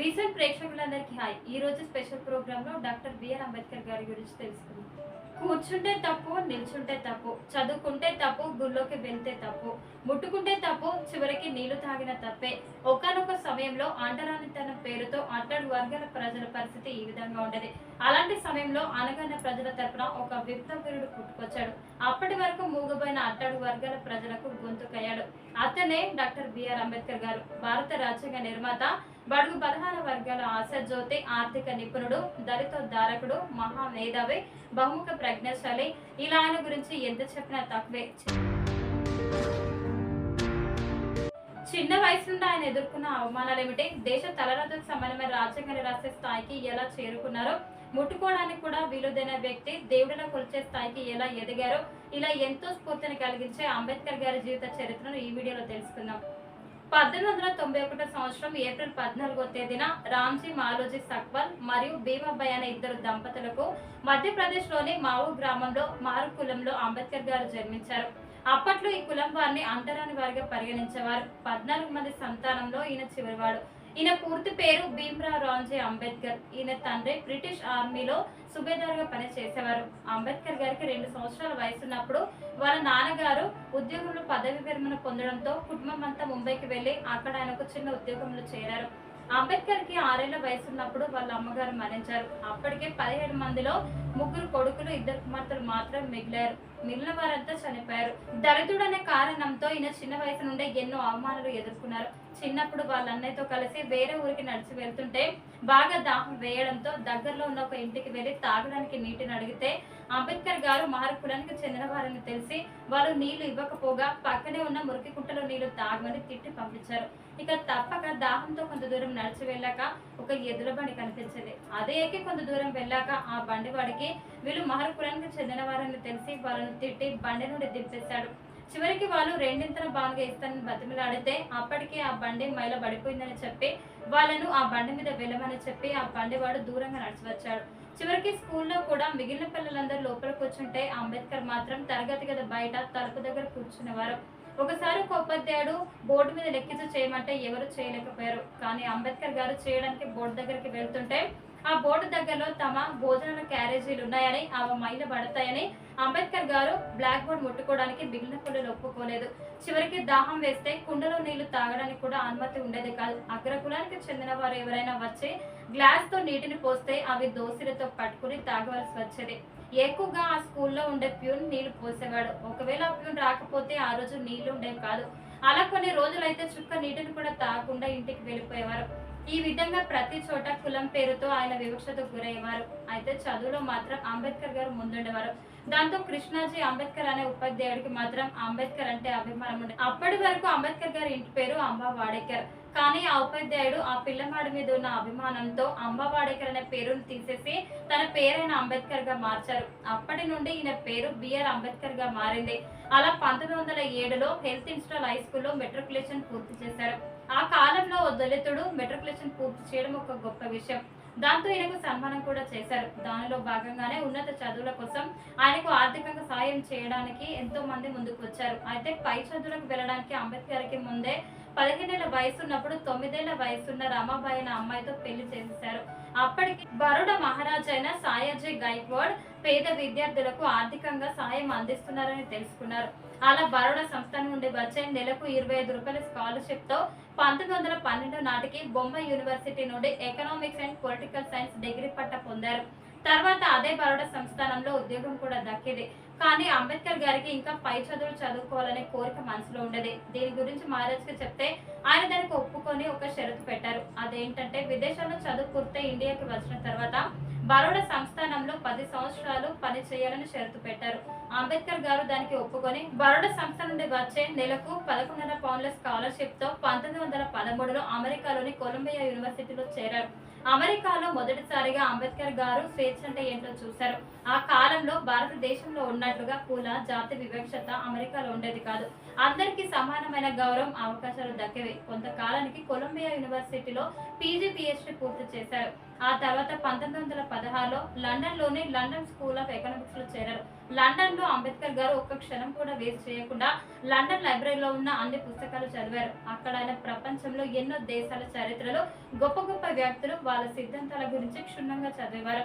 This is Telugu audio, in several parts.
రీసెంట్ ప్రేక్షకులందరికీ హాయ్. ఈ రోజు స్పెషల్ ప్రోగ్రామ్లో డాక్టర్ బిఆర్ అంబేద్కర్ గారి గురించి తెలుసుకుందాం. కూర్చుంటే తప్పు నిల్చుంటే తప్పు చదువుకుంటే తప్పు గుళ్ళోకి వెళ్తే తప్పు ముట్టుకుంటే తప్పు చివరికి నీళ్ళు తాగిన తప్పే. ఒకనొక సమయంలో అంటరానితనం పేరుతో అట్టడు వర్గాల ప్రజల పరిస్థితి ఈ విధంగా ఉండేది. అలాంటి సమయంలో అనగన్న ప్రజల తరపున ఒక విప్లవీరుడు పుట్టుకొచ్చాడు. అప్పటి వరకు మూగబోయిన అట్టడు వర్గాల ప్రజలకు గొంతుకయ్యాడు అతనే డాక్టర్ బిఆర్ అంబేద్కర్ గారు. భారత రాజ్యాంగ నిర్మాత బడుగు బలహార వర్గాల ఆశజ్యోతి ఆర్థిక నిపుణుడు దళిత ధారకుడు మహా మేధావి బహుముఖ ప్రజ్ఞాశాలి. ఇలా ఆయన గురించి ఎంత చెప్పినా తక్కువే. చిన్న వయసు నుండి ఆయన ఎదుర్కొన్న అవమానాలు ఏమిటి దేశ తలరాతకు సంబంధమైన రాజ్యాంగాన్ని రాసే స్థాయికి ఎలా చేరుకున్నారో? ముట్టుకోవడానికి కూడా వీలుదైన వ్యక్తి దేవుడిలో కొలిచే స్థాయికి ఎలా ఎదిగారో? ఇలా ఎంతో స్ఫూర్తిని కలిగించే అంబేద్కర్ గారి జీవిత చరిత్రను ఈ వీడియోలో తెలుసుకుందాం. పద్దెనిమిది వందల తొంభై ఒకటో సంవత్సరం ఏప్రిల్ పద్నాలుగో తేదీన రామ్జీ మాలోజీ సక్వల్ మరియు భీమాబాయ్ అనే ఇద్దరు దంపతులకు మధ్యప్రదేశ్లోని మావు గ్రామంలో మారు కులంలో అంబేద్కర్ గారు జన్మించారు. అప్పట్లో ఈ కులం వారిని అంటరాని వారిగా పరిగణించేవారు. పద్నాలుగు మంది సంతానంలో ఈయన చివరివాడు. ఈయన పూర్తి పేరు భీమ్రా రాంజే అంబేద్కర్. ఈయన తండ్రి బ్రిటిష్ ఆర్మీలో సుబేదార్గా పనిచేసేవారు. అంబేద్కర్ గారికి రెండు సంవత్సరాల వయసున్నప్పుడు వాళ్ళ నాన్నగారు ఉద్యోగంలో పదవి విరమణ పొందడంతో కుటుంబం అంతా ముంబైకి వెళ్ళి అక్కడ ఆయన ఒక చిన్న ఉద్యోగంలో చేరారు. అంబేద్కర్కి ఆరేళ్ళ వయసు ఉన్నప్పుడు వాళ్ళ అమ్మగారు మరణించారు. అప్పటికే పదిహేడు మందిలో ముగ్గురు కొడుకులు ఇద్దరు కుమార్తెలు మాత్రం మిగిలారు. మిగిలిన వారంతా చనిపోయారు. దళితుడు అనే కారణంతో ఈయన చిన్న వయసు నుండే ఎన్నో అవమానాలు ఎదుర్కొన్నారు. చిన్నప్పుడు వాళ్ళ అన్నయ్యతో కలిసి వేరే ఊరికి నడిచి వెళ్తుంటే బాగా దాహం వేయడంతో దగ్గరలో ఉన్న ఒక ఇంటికి వెళ్ళి తాగడానికి నీటిని అడిగితే అంబేద్కర్ గారు మారు కులానికి చెందిన వారని తెలిసి వాళ్ళు నీళ్ళు ఇవ్వకపోగా పక్కనే ఉన్న మురికి కుంటలో నీళ్ళు తాగమని తిట్టి పంపించారు. ఇక తప్పక దాహంతో కొంత దూరం నడిచి వెళ్ళాక ఒక ఎదురు బండి కనిపించింది. అదే ఎక్కి కొంత దూరం వెళ్ళాక ఆ బండి వాడికి వీళ్ళు మహర్ కులానికి చెందిన వారని తెలిసి వాళ్ళను తిట్టి బండి నుండి దింపేశాడు. చివరికి వాళ్ళు రెండింతల బాగా ఇస్తానని బతిమలాడితే అప్పటికే ఆ బండి మైల పడిపోయిందని చెప్పి వాళ్ళను ఆ బండి మీద వెళ్ళమని చెప్పి ఆ బండి వాడు దూరంగా నడిచి వచ్చాడు. చివరికి స్కూల్లో కూడా మిగిలిన పిల్లలందరూ లోపల కూర్చుంటే అంబేద్కర్ మాత్రం తరగతి గది బయట తలుపు దగ్గర కూర్చునేవారు. ఒకసారి ఒక ఉపాధ్యాయుడు బోర్డు మీద లెక్కించి చేయమంటే ఎవరు చేయలేకపోయారు. కానీ అంబేద్కర్ గారు చేయడానికి బోర్డు దగ్గరికి వెళ్తుంటే ఆ బోర్డు దగ్గరలో తమ భోజనాల క్యారేజీలు ఉన్నాయని ఆమె మైలు పడతాయని అంబేద్కర్ గారు బ్లాక్ బోర్డ్ ముట్టుకోవడానికి మిగిలిన పిల్లలు ఒప్పుకోలేదు. చివరికి దాహం వేస్తే కుండలో నీళ్ళు తాగడానికి కూడా అనుమతి ఉండేది కాదు. అగ్రకులానికి చెందిన వారు ఎవరైనా వచ్చి గ్లాస్తో నీటిని పోస్తే అవి దోసిలతో పట్టుకుని తాగవలసి వచ్చేది. ఎక్కువగా ఆ స్కూల్లో ఉండే ప్యూన్ నీళ్ళు పోసేవాడు. ఒకవేళ ఆ ప్యూన్ రాకపోతే ఆ రోజు నీళ్ళు ఉండేవి కాదు. అలా కొన్ని రోజులైతే చుక్క నీటిని కూడా తాగకుండా ఇంటికి వెళ్ళిపోయేవారు. ఈ విధంగా ప్రతి చోట కులం పేరుతో ఆయన వివక్షతకు గురయ్యేవారు. అయితే చదువులో మాత్రం అంబేద్కర్ గారు ముందుండేవారు. దాంతో కృష్ణాజీ అంబేద్కర్ అనే ఉపాధ్యాయుడికి మాత్రం అంబేద్కర్ అంటే అభిమానం ఉండే అప్పటి వరకు అంబేద్కర్ గారి ఇంటి పేరు అంబా వాడేకర్. కానీ ఆ ఉపాధ్యాయుడు ఆ పిల్లవాడి మీద ఉన్న అభిమానంతో అంబవాడేకర్ అనే పేరును తీసేసి తన పేరైన అంబేద్కర్గా మార్చారు. అప్పటి నుండి ఈయన పేరు బిఆర్ అంబేద్కర్గా మారింది. అలా పంతొమ్మిది వందల ఏడులో హెల్త్ ఇన్స్టాల్ హై స్కూల్లో మెట్రికులేషన్ పూర్తి చేశారు. ఆ కాలంలో దళితుడు మెట్రికులేషన్ పూర్తి చేయడం ఒక గొప్ప విషయం. దాంతో ఈయనకు సన్మానం కూడా చేశారు. దానిలో భాగంగానే ఉన్నత చదువుల కోసం ఆయనకు ఆర్థికంగా సాయం చేయడానికి ఎంతో మంది ముందుకు వచ్చారు. అయితే పై చదువులకు వెళ్ళడానికి అంబేద్కర్కి ముందే పదిహేనేళ్ళ వయసున్నప్పుడు తొమ్మిదేళ్ళ వయసున్న రమాబాయి అమ్మాయితో పెళ్ళి చేసేశారు అప్పటికి బరోడా మహారాజైన అయిన సాయాజీ గైక్వాడ్ పేద విద్యార్థులకు ఆర్థికంగా సాయం అందిస్తున్నారని తెలుసుకున్నారు. అలా బరోడా సంస్థ నుండి వచ్చే నెలకు ఇరవై ఐదు రూపాయల స్కాలర్షిప్తో పంతొమ్మిది వందల పన్నెండు నాటికి బొంబాయి యూనివర్సిటీ నుండి economics and political science degree పట్ట పొందారు. తర్వాత అదే బరోడా సంస్థానంలో ఉద్యోగం కూడా దక్కింది. కానీ అంబేద్కర్ గారికి ఇంకా పై చదువులు చదువుకోవాలనే కోరిక మనసులో ఉండేది. దీని గురించి మహారాజ్కి చెప్తే ఆయన దానికి ఒప్పుకొని ఒక షరతు పెట్టారు. అదేంటంటే విదేశాల్లో చదువు ఇండియాకి వచ్చిన తర్వాత బరోడా సంస్థానంలో పది సంవత్సరాలు పని చేయాలని షరతు పెట్టారు. అంబేద్కర్ గారు దానికి ఒప్పుకొని బరోడా సంస్థ నుండి వచ్చే నెలకు పదకొండున్నర పౌండ్ల స్కాలర్షిప్తో పంతొమ్మిది వందల పదమూడులో అమెరికాలోని కొలంబియా యూనివర్సిటీలో చేరారు. అమెరికాలో మొదటిసారిగా అంబేద్కర్ గారు స్వేచ్ఛ అంటే ఏంటో చూశారు. ఆ కాలంలో భారతదేశంలో ఉన్నట్లుగా కుల జాతి వివక్షత అమెరికాలో ఉండేది కాదు. అందరికీ సమానమైన గౌరవం అవకాశాలు దక్కేవి. కొంతకాలానికి కొలంబియా యూనివర్సిటీలో పీజీ పిహెచ్డి పూర్తి చేశారు. ఆ తర్వాత పంతొమ్మిది వందల పదహారులో లండన్లోనే లండన్ స్కూల్ ఆఫ్ ఎకనామిక్స్లో చేరారు. లండన్లో అంబేద్కర్ గారు ఒక్క క్షణం కూడా వేస్ట్ చేయకుండా లండన్ లైబ్రరీలో ఉన్న అన్ని పుస్తకాలు చదివారు. అక్కడ ఆయన ప్రపంచంలో ఎన్నో దేశాల చరిత్రలో గొప్ప గొప్ప వ్యక్తులు వాళ్ళ సిద్ధాంతాల గురించి క్షుణ్ణంగా చదివారు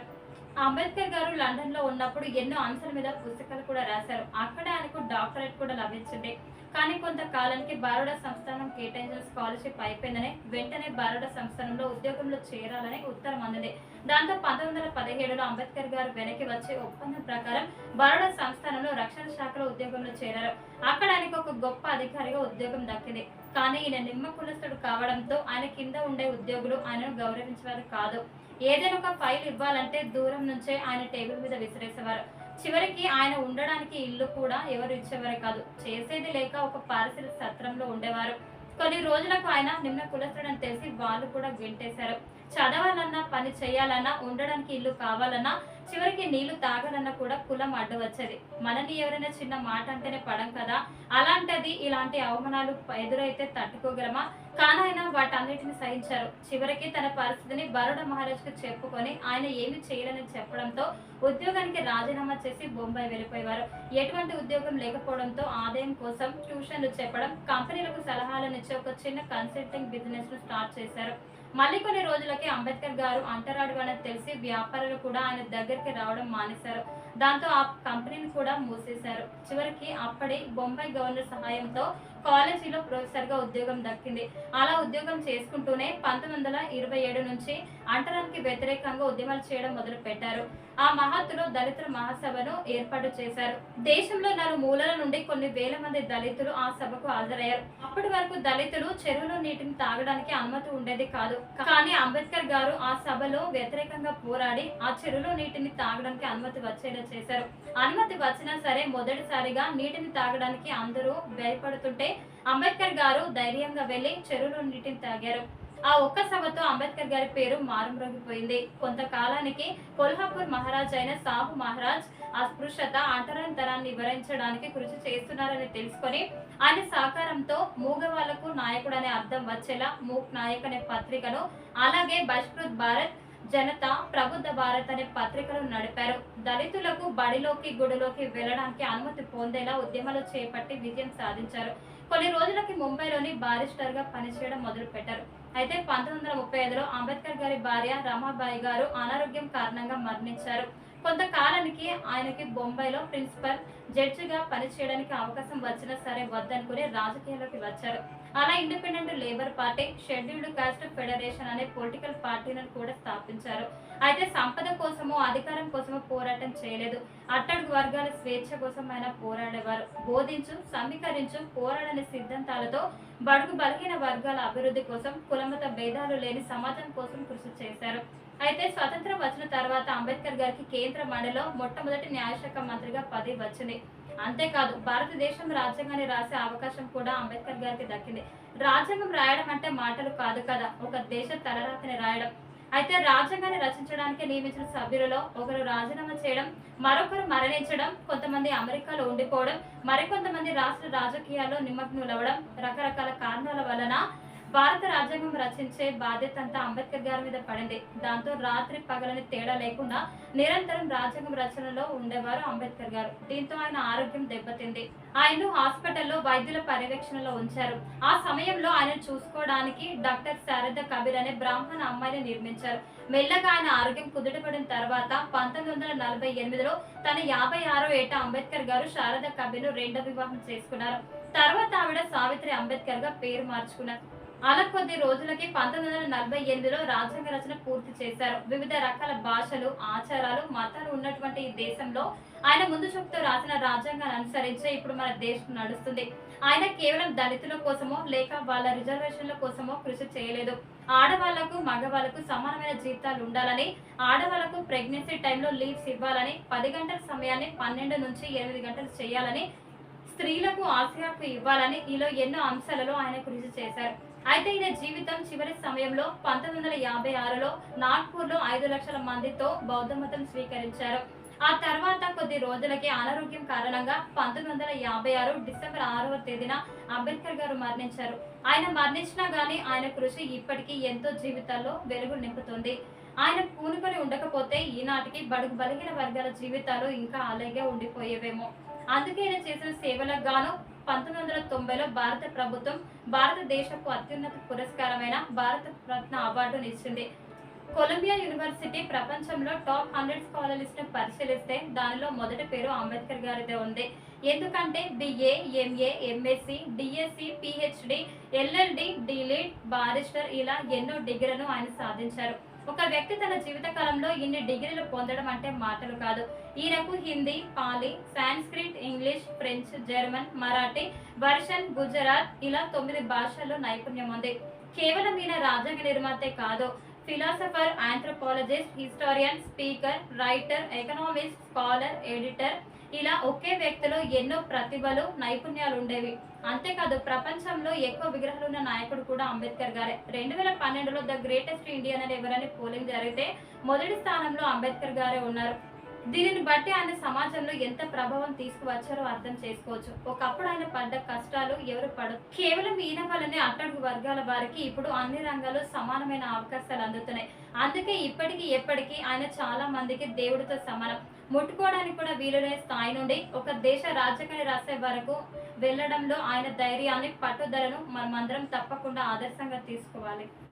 అంబేద్కర్ గారు లండన్లో ఉన్నప్పుడు ఎన్నో అంశాల మీద పుస్తకాలు కూడా రాశారు. అక్కడ ఆయనకు డాక్టరేట్ కూడా లభించింది. కానీ కొంతకాలానికి బరోడా సంస్థానం కేటాయించిన స్కాలర్షిప్ అయిపోయిందని వెంటనే బరోడా సంస్థానంలో ఉద్యోగంలో చేరాలని ఉత్తరం అందింది. దాంతో పంతొమ్మిది వందల పదిహేడులో అంబేద్కర్ గారు వెనక్కి వచ్చే ఒప్పందం ప్రకారం బరోడా సంస్థానంలో రక్షణ శాఖలో ఉద్యోగంలో చేరారు. అక్కడ ఆయనకు ఒక గొప్ప అధికారిగా ఉద్యోగం దక్కింది. కానీ ఈయన నిమ్మ కులస్తుడు కావడంతో ఆయన కింద ఉండే ఉద్యోగులు ఆయనను గౌరవించేవారు కాదు. ఏదైనా ఒక ఫైల్ ఇవ్వాలంటే దూరం నుంచే ఆయన టేబుల్ మీద విసిరేసేవారు. చివరికి ఆయన ఉండడానికి ఇల్లు కూడా ఎవరు ఇచ్చేవారు కాదు. చేసేది లేక ఒక పారిశుల సత్రంలో ఉండేవారు. కొన్ని రోజులకు ఆయన నిమ్న కులస్తుడని తెలిసి వాళ్ళు కూడా గెంటేశారు చదవాలన్నా పని చేయాలన్నా ఉండడానికి ఇల్లు కావాలన్నా చివరికి నీళ్ళు తాగాలన్నా కూడా కులం అడ్డు వచ్చేది. మనని ఎవరైనా చిన్న మాట అంటేనే పడం కదా? అలాంటిది ఇలాంటి అవమానాలు ఎదురైతే తట్టుకోగలమా? కానైనా వాటన్నిటిని సహించారు. చివరికి తన పరిస్థితిని బరోడా మహారాజుకు చెప్పుకొని ఆయన ఏమి చేయలేని చెప్పడంతో ఉద్యోగానికి రాజీనామా చేసి బొంబాయి వెళ్ళిపోయేవారు. ఎటువంటి ఉద్యోగం లేకపోవడంతో ఆదాయం కోసం ట్యూషన్లు చెప్పడం కంపెనీలకు సలహాలను ఇచ్చే ఒక చిన్న కన్సల్టింగ్ బిజినెస్ను స్టార్ట్ చేశారు. మళ్ళీ కొన్ని రోజులకి అంబేద్కర్ గారు అంటరాడు అని తెలిసి వ్యాపారులు కూడా ఆయన దగ్గరికి రావడం మానేశారు. దాంతో ఆ కంపెనీని కూడా మూసేశారు. చివరికి అప్పటి బొంబాయి గవర్నర్ సహాయంతో కాలేజీలో ప్రొఫెసర్గా ఉద్యోగం దక్కింది. అలా ఉద్యోగం చేసుకుంటూనే పంతొమ్మిది వందల ఇరవై ఏడు నుంచి అంటరానికి వ్యతిరేకంగా ఉద్యమాలు చేయడం మొదలు పెట్టారు ఆ మహత్తులో దళితుల మహాసభను ఏర్పాటు చేశారు. దేశంలో నాలుగు మూలల నుండి కొన్ని వేల మంది దళితులు ఆ సభకు హాజరయ్యారు. అప్పటి వరకు దళితులు చెరువులో నీటిని తాగడానికి అనుమతి ఉండేది కాదు. కానీ అంబేద్కర్ గారు ఆ సభలో వ్యతిరేకంగా పోరాడి ఆ చెరువులో నీటిని తాగడానికి అనుమతి వచ్చేలా చేశారు. అనుమతి వచ్చినా సరే మొదటిసారిగా నీటిని తాగడానికి అందరూ భయపడుతుంటే అంబేద్కర్ గారు ధైర్యంగా వెళ్ళి చెరువులో నీటిని తాగారు. ఆ ఒక్క సభతో అంబేద్కర్ గారి పేరు మారుమ్రోగిపోయింది. కొంతకాలానికి కొల్హాపూర్ మహారాజ్ అయిన సాహు మహారాజ్ అస్పృశ్యత అంటరానితనాన్ని వివరించడానికి కృషి చేస్తున్నారని తెలుసుకొని ఆయన సహకారంతో మూగవాళ్ళకు నాయకుడు అనే అర్థం వచ్చేలా మూక్ నాయక్ అనే పత్రికను అలాగే బష్కృత్ భారత్ జనత ప్రబుద్ధ భారత్ అనే పత్రికలు నడిపారు. దళితులకు బడిలోకి గుడిలోకి వెళ్ళడానికి అనుమతి పొందేలా ఉద్యమాలు చేపట్టి విజయం సాధించారు. కొన్ని రోజులకి ముంబైలోని బారిస్టర్గా పనిచేయడం మొదలు పెట్టారు అయితే పంతొమ్మిది వందల ముప్పై ఐదులో అంబేద్కర్ గారి భార్య రమాబాయి గారు అనారోగ్యం కారణంగా మరణించారు. కొంతకాలానికి ఆయనకి బొంబాయిలో ప్రిన్సిపల్ జడ్జిగా పనిచేయడానికి అవకాశం వచ్చినా సరే వద్దనుకుని రాజకీయాల్లోకి వచ్చారు. అలా independent labour party scheduled caste federation అనే పొలిటికల్ పార్టీలను కూడా స్థాపించారు. అయితే సంపద కోసమో అధికారం కోసమో పోరాటం చేయలేదు. అట్టడుగు వర్గాల స్వేచ్ఛ కోసం ఆయన పోరాడేవారు. బోధించు సమీకరించు పోరాడని సిద్ధాంతాలతో బడుగు బలహీన వర్గాల అభివృద్ధి కోసం కులమత భేదాలు లేని సమాజం కోసం కృషి చేశారు. అయితే స్వతంత్రం వచ్చిన తర్వాత అంబేద్కర్ గారికి కేంద్ర మండలిలో మొట్టమొదటి న్యాయశాఖ మంత్రిగా పదవి వచ్చింది. అంతేకాదు భారతదేశం రాజ్యాంగాన్ని రాసే అవకాశం కూడా అంబేద్కర్ గారికి దక్కింది. రాజ్యాంగం రాయడం అంటే మాటలు కాదు కదా ఒక దేశ తలరాతని రాయడం. అయితే రాజ్యాంగాన్ని రచించడానికి నియమించిన సభ్యులలో ఒకరు రాజీనామా చేయడం మరొకరు మరణించడం కొంతమంది అమెరికాలో ఉండిపోవడం మరికొంతమంది రాష్ట్ర రాజకీయాల్లో నిమగ్నులవ్వడం రకరకాల కారణాల వలన భారత రాజ్యాంగం రచించే బాధ్యత అంతా అంబేద్కర్ గారి మీద పడింది. దాంతో రాత్రి పగలని తేడా లేకుండా నిరంతరం రాజ్యాంగం రచనలో ఉండేవారు అంబేద్కర్ గారు. దీంతో ఆయన ఆరోగ్యం దెబ్బతింది. ఆయన్ను హాస్పిటల్లో వైద్యుల పర్యవేక్షణలో ఉంచారు. ఆ సమయంలో ఆయన చూసుకోవడానికి డాక్టర్ శారద కబీర్ అనే బ్రాహ్మణ అమ్మాయిని నిర్మించారు. మెల్లగా ఆయన ఆరోగ్యం కుదుటపడిన తర్వాత పంతొమ్మిది వందల నలభై ఎనిమిదిలో తన యాభై ఆరో ఏట అంబేద్కర్ గారు శారద కబీర్ను రెండో వివాహం చేసుకున్నారు. తర్వాత ఆవిడ సావిత్రి అంబేద్కర్గా పేరు మార్చుకున్నారు. అలా కొద్ది రోజులకి పంతొమ్మిది వందల నలభై ఎనిమిదిలో రాజ్యాంగ రచన పూర్తి చేశారు. వివిధ రకాల భాషలు ఆచారాలు మతాలు ఉన్నటువంటి ఈ దేశంలో ఆయన ముందు చూపుతూ రాసిన రాజ్యాంగాన్ని అనుసరించే ఇప్పుడు మన దేశం నడుస్తుంది. ఆయన కేవలం దళితుల కోసమో లేక వాళ్ళ రిజర్వేషన్ల కోసమో కృషి చేయలేదు. ఆడవాళ్ళకు మగవాళ్ళకు సమానమైన జీతాలు ఉండాలని ఆడవాళ్ళకు ప్రెగ్నెన్సీ టైంలో లీవ్స్ ఇవ్వాలని పది గంటల సమయాన్ని పన్నెండు నుంచి ఎనిమిది గంటలు చేయాలని స్త్రీలకు ఆసియాకు ఇవ్వాలని ఈలో ఎన్నో అంశాలలో ఆయన కృషి చేశారు. అయితే ఈయన జీవితం చివరి సమయంలో పంతొమ్మిది వందల యాభై ఆరులో నాగ్పూర్లో ఐదు లక్షల మందితో బౌద్ధ మతం స్వీకరించారు. ఆ తర్వాత కొద్ది రోజులకి అనారోగ్యం కారణంగా పంతొమ్మిది వందల యాభై ఆరు డిసెంబర్ ఆరవ తేదీన అంబేద్కర్ గారు మరణించారు. ఆయన మరణించినా గానీ ఆయన కృషి ఇప్పటికీ ఎంతో జీవితాల్లో వెలుగు నింపుతుంది. ఆయన పూనుకొని ఉండకపోతే ఈనాటికి బడుగు బలిగిన వర్గాల జీవితాలు ఇంకా అలాగే ఉండిపోయేవేమో. అందుకే ఆయన చేసిన సేవలకు గాను పంతొమ్మిది వందల తొంభైలో భారత ప్రభుత్వం భారతదేశపు అత్యున్నత పురస్కారమైన భారత రత్న అవార్డును ఇచ్చింది. కొలంబియా యూనివర్సిటీ ప్రపంచంలో టాప్ హండ్రెడ్ స్కాలర్స్ను పరిశీలిస్తే దానిలో మొదటి పేరు అంబేద్కర్ గారిదే ఉంది. ఎందుకంటే BA MA MSc DSc PhD LLD DLitt barrister ఇలా ఎన్నో డిగ్రీలను ఆయన సాధించారు. ఒక వ్యక్తి తన జీవిత కాలంలో ఇన్ని డిగ్రీలు పొందడం అంటే మాటలు కాదు. ఈయనకు Hindi Pali Sanskrit English French German Marathi version Gujarat ఇలా తొమ్మిది భాషల్లో నైపుణ్యం ఉంది. కేవలం ఈయన రాజ్యాంగ నిర్మాతే కాదు. Philosopher anthropologist historian speaker writer economist scholar editor ఇలా ఒకే వ్యక్తిలో ఎన్నో ప్రతిభలు నైపుణ్యాలు ఉండేవి అంతేకాదు ప్రపంచంలో ఎక్కువ విగ్రహాలు ఉన్న నాయకుడు కూడా అంబేద్కర్ గారే. రెండు వేల పన్నెండులో ద గ్రేటెస్ట్ ఇండియన్ అని ఎవరని పోలింగ్ జరిగితే మొదటి స్థానంలో అంబేద్కర్ గారే ఉన్నారు. దీనిని బట్టి ఆయన సమాజంలో ఎంత ప్రభావం తీసుకువచ్చారో అర్థం చేసుకోవచ్చు. ఒకప్పుడు ఆయన పడ్డ కష్టాలు ఎవరు పడదు కేవలం ఈయన వల్లనే అట్టడుగు వర్గాల వారికి ఇప్పుడు అన్ని రంగాల్లో సమానమైన అవకాశాలు అందుతున్నాయి. అందుకే ఇప్పటికీ ఎప్పటికీ ఆయన చాలా మందికి దేవుడితో సమానం. ముట్టుకోవడానికి కూడా వీలులేని స్థాయి నుండి ఒక దేశ రాజకీయ రాసే వరకు వెళ్ళడంలో ఆయన ధైర్యాన్ని పట్టుదలను మనమందరం తప్పకుండా ఆదర్శంగా తీసుకోవాలి.